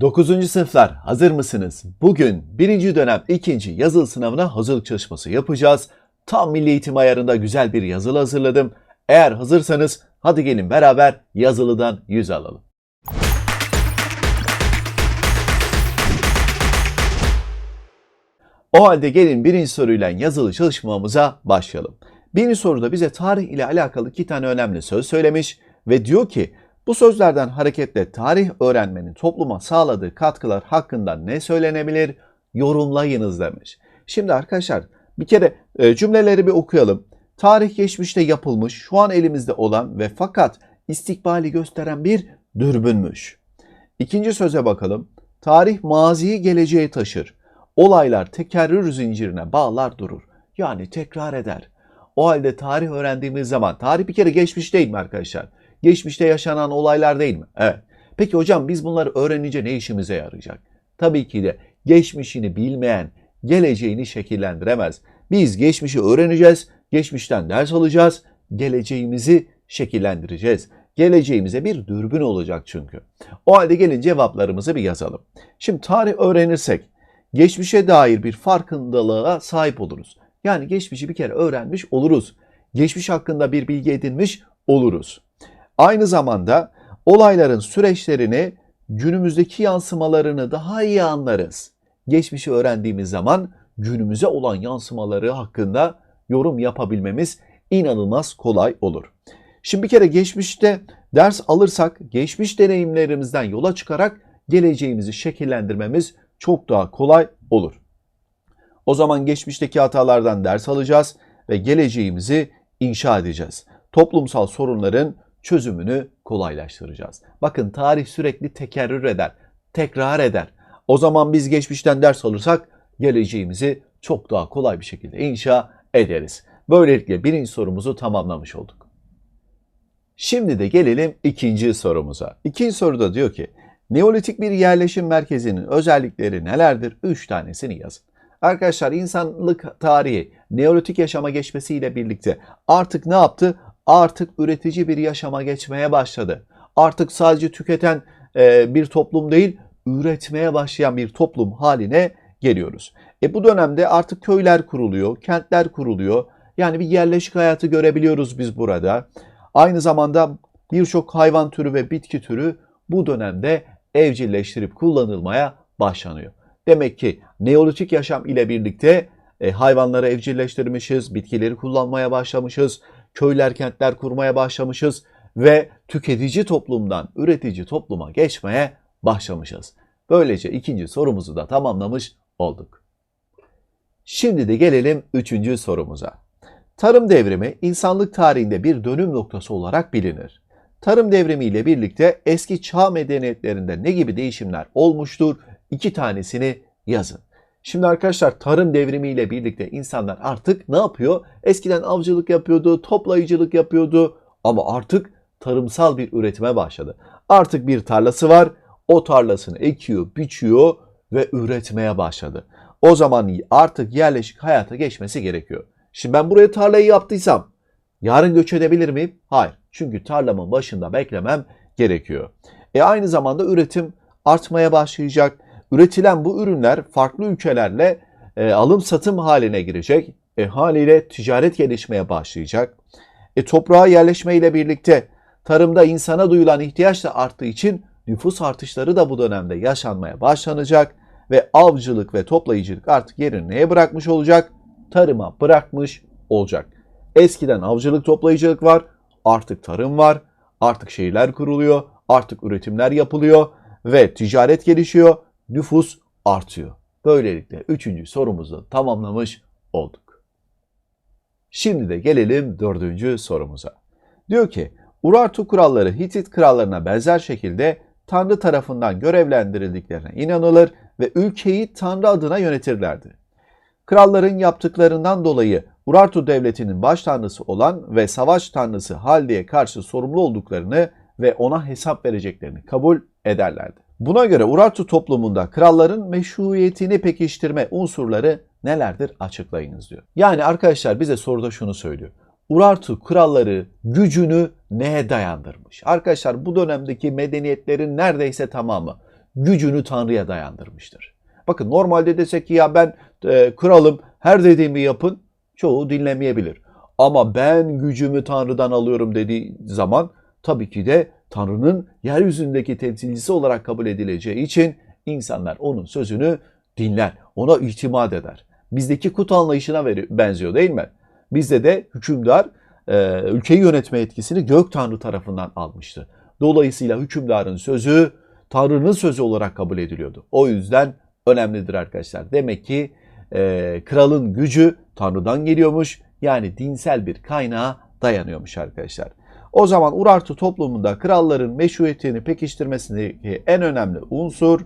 9. sınıflar hazır mısınız? Bugün 1. dönem 2. yazılı sınavına hazırlık çalışması yapacağız. Tam milli eğitim ayarında güzel bir yazılı hazırladım. Eğer hazırsanız hadi gelin beraber yazılıdan yüz alalım. O halde gelin birinci soruyla yazılı çalışmamıza başlayalım. Birinci soruda bize tarih ile alakalı iki tane önemli söz söylemiş ve diyor ki bu sözlerden hareketle tarih öğrenmenin topluma sağladığı katkılar hakkında ne söylenebilir? Yorumlayınız demiş. Şimdi arkadaşlar bir kere e, cümleleri bir okuyalım. Tarih geçmişte yapılmış, şu an elimizde olan ve fakat istikbali gösteren bir dürbünmüş. İkinci söze bakalım. Tarih maziyi geleceğe taşır. Olaylar tekerrür zincirine bağlar durur. Yani tekrar eder. O halde tarih öğrendiğimiz zaman, tarih bir kere geçmiş değil mi arkadaşlar? Geçmişte yaşanan olaylar değil mi? Evet. Peki hocam biz bunları öğrenince ne işimize yarayacak? Tabii ki de geçmişini bilmeyen geleceğini şekillendiremez. Biz geçmişi öğreneceğiz, geçmişten ders alacağız, geleceğimizi şekillendireceğiz. Geleceğimize bir dürbün olacak çünkü. O halde gelin cevaplarımızı bir yazalım. Şimdi tarih öğrenirsek geçmişe dair bir farkındalığa sahip oluruz. Yani geçmişi bir kere öğrenmiş oluruz. Geçmiş hakkında bir bilgi edinmiş oluruz. Aynı zamanda olayların süreçlerini, günümüzdeki yansımalarını daha iyi anlarız. Geçmişi öğrendiğimiz zaman günümüze olan yansımaları hakkında yorum yapabilmemiz inanılmaz kolay olur. Şimdi bir kere geçmişte ders alırsak, geçmiş deneyimlerimizden yola çıkarak geleceğimizi şekillendirmemiz çok daha kolay olur. O zaman geçmişteki hatalardan ders alacağız ve geleceğimizi inşa edeceğiz. Toplumsal sorunların çözümünü kolaylaştıracağız. Bakın tarih sürekli tekerrür eder, tekrar eder. O zaman biz geçmişten ders alırsak geleceğimizi çok daha kolay bir şekilde inşa ederiz. Böylelikle birinci sorumuzu tamamlamış olduk. Şimdi de gelelim ikinci sorumuza. İkinci soruda diyor ki, Neolitik bir yerleşim merkezinin özellikleri nelerdir? Üç tanesini yazın. Arkadaşlar insanlık tarihi Neolitik yaşama geçmesiyle birlikte artık ne yaptı? Artık üretici bir yaşama geçmeye başladı. Artık sadece tüketen e, bir toplum değil, üretmeye başlayan bir toplum haline geliyoruz. E bu dönemde artık köyler kuruluyor, kentler kuruluyor. Yani bir yerleşik hayatı görebiliyoruz biz burada. Aynı zamanda birçok hayvan türü ve bitki türü bu dönemde evcilleştirip kullanılmaya başlanıyor. Demek ki Neolitik yaşam ile birlikte e, hayvanları evcilleştirmişiz, bitkileri kullanmaya başlamışız, köyler, kentler kurmaya başlamışız ve tüketici toplumdan üretici topluma geçmeye başlamışız. Böylece ikinci sorumuzu da tamamlamış olduk. Şimdi de gelelim üçüncü sorumuza. Tarım devrimi insanlık tarihinde bir dönüm noktası olarak bilinir. Tarım devrimi ile birlikte eski çağ medeniyetlerinde ne gibi değişimler olmuştur? İki tanesini yazın. Şimdi arkadaşlar tarım devrimi ile birlikte insanlar artık ne yapıyor? Eskiden avcılık yapıyordu, toplayıcılık yapıyordu ama artık tarımsal bir üretime başladı. Artık bir tarlası var, o tarlasını ekiyor, biçiyor ve üretmeye başladı. O zaman artık yerleşik hayata geçmesi gerekiyor. Şimdi ben buraya tarlayı yaptıysam yarın göç edebilir miyim? Hayır. Çünkü tarlamın başında beklemem gerekiyor. E aynı zamanda üretim artmaya başlayacak. Üretilen bu ürünler farklı ülkelerle e, alım satım haline girecek. E, haliyle ticaret gelişmeye başlayacak. E, toprağa yerleşme ile birlikte tarımda insana duyulan ihtiyaç da arttığı için nüfus artışları da bu dönemde yaşanmaya başlanacak ve avcılık ve toplayıcılık artık yerini neye bırakmış olacak? Tarıma bırakmış olacak. Eskiden avcılık toplayıcılık var, artık tarım var, artık şehirler kuruluyor, artık üretimler yapılıyor ve ticaret gelişiyor, nüfus artıyor. Böylelikle üçüncü sorumuzu tamamlamış olduk. Şimdi de gelelim dördüncü sorumuza. Diyor ki, Urartu kuralları Hitit krallarına benzer şekilde Tanrı tarafından görevlendirildiklerine inanılır ve ülkeyi Tanrı adına yönetirlerdi. Kralların yaptıklarından dolayı Urartu devletinin baş tanrısı olan ve savaş tanrısı Haldi'ye karşı sorumlu olduklarını ve ona hesap vereceklerini kabul ederlerdi. Buna göre Urartu toplumunda kralların meşruiyetini pekiştirme unsurları nelerdir açıklayınız diyor. Yani arkadaşlar bize soruda şunu söylüyor. Urartu kralları gücünü neye dayandırmış? Arkadaşlar bu dönemdeki medeniyetlerin neredeyse tamamı gücünü Tanrı'ya dayandırmıştır. Bakın normalde desek ki ya ben e, kralım her dediğimi yapın çoğu dinlemeyebilir. Ama ben gücümü Tanrı'dan alıyorum dediği zaman tabii ki de Tanrı'nın yeryüzündeki temsilcisi olarak kabul edileceği için insanlar onun sözünü dinler, ona itimat eder. Bizdeki kut anlayışına benziyor değil mi? Bizde de hükümdar e, ülkeyi yönetme etkisini gök Tanrı tarafından almıştı. Dolayısıyla hükümdarın sözü Tanrı'nın sözü olarak kabul ediliyordu. O yüzden önemlidir arkadaşlar. Demek ki e, kralın gücü Tanrı'dan geliyormuş. Yani dinsel bir kaynağa dayanıyormuş arkadaşlar. O zaman Urartu toplumunda kralların meşruiyetini pekiştirmesindeki en önemli unsur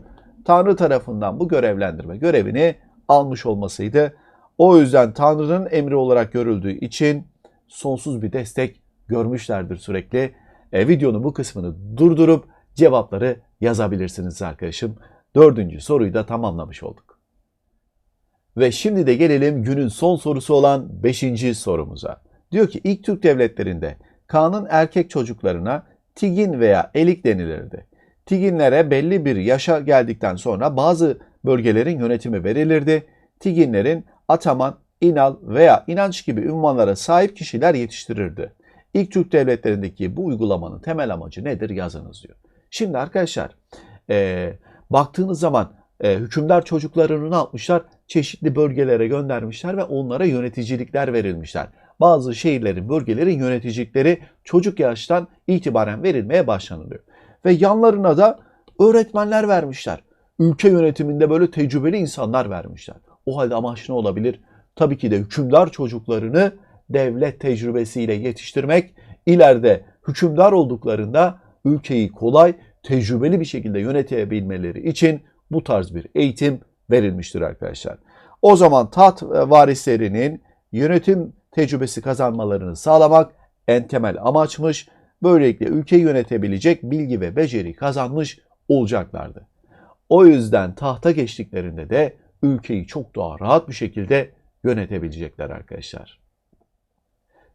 Tanrı tarafından bu görevlendirme görevini almış olmasıydı. O yüzden Tanrı'nın emri olarak görüldüğü için sonsuz bir destek görmüşlerdir sürekli. E, videonun bu kısmını durdurup cevapları yazabilirsiniz arkadaşım. Dördüncü soruyu da tamamlamış olduk. Ve şimdi de gelelim günün son sorusu olan beşinci sorumuza. Diyor ki ilk Türk devletlerinde Kaan'ın erkek çocuklarına Tigin veya Elik denilirdi. Tiginlere belli bir yaşa geldikten sonra bazı bölgelerin yönetimi verilirdi. Tiginlerin ataman, inal veya inanç gibi ünvanlara sahip kişiler yetiştirirdi. İlk Türk devletlerindeki bu uygulamanın temel amacı nedir yazınız diyor. Şimdi arkadaşlar e, baktığınız zaman e, hükümdar çocuklarını ne yapmışlar? Çeşitli bölgelere göndermişler ve onlara yöneticilikler verilmişler. Bazı şehirlerin, bölgelerin yöneticilikleri çocuk yaştan itibaren verilmeye başlanılıyor. Ve yanlarına da öğretmenler vermişler. Ülke yönetiminde böyle tecrübeli insanlar vermişler. O halde amaç ne olabilir? Tabii ki de hükümdar çocuklarını devlet tecrübesiyle yetiştirmek, ileride hükümdar olduklarında ülkeyi kolay, tecrübeli bir şekilde yönetebilmeleri için bu tarz bir eğitim verilmiştir arkadaşlar. O zaman taht varislerinin yönetim tecrübesi kazanmalarını sağlamak en temel amaçmış. Böylelikle ülkeyi yönetebilecek bilgi ve beceri kazanmış olacaklardı. O yüzden tahta geçtiklerinde de ülkeyi çok daha rahat bir şekilde yönetebilecekler arkadaşlar.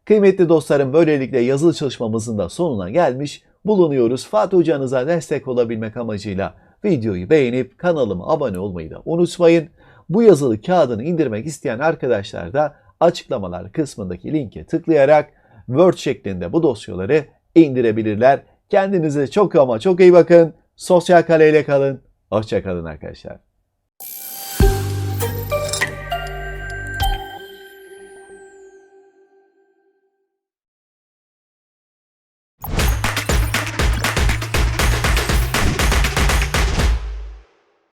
Kıymetli dostlarım böylelikle yazılı çalışmamızın da sonuna gelmiş bulunuyoruz. Fatih hocanıza destek olabilmek amacıyla videoyu beğenip kanalıma abone olmayı da unutmayın. Bu yazılı kağıdını indirmek isteyen arkadaşlar da açıklamalar kısmındaki linke tıklayarak Word şeklinde bu dosyaları indirebilirler. Kendinize çok ama çok iyi bakın. Sosyal kaleyle kalın. Hoşçakalın arkadaşlar.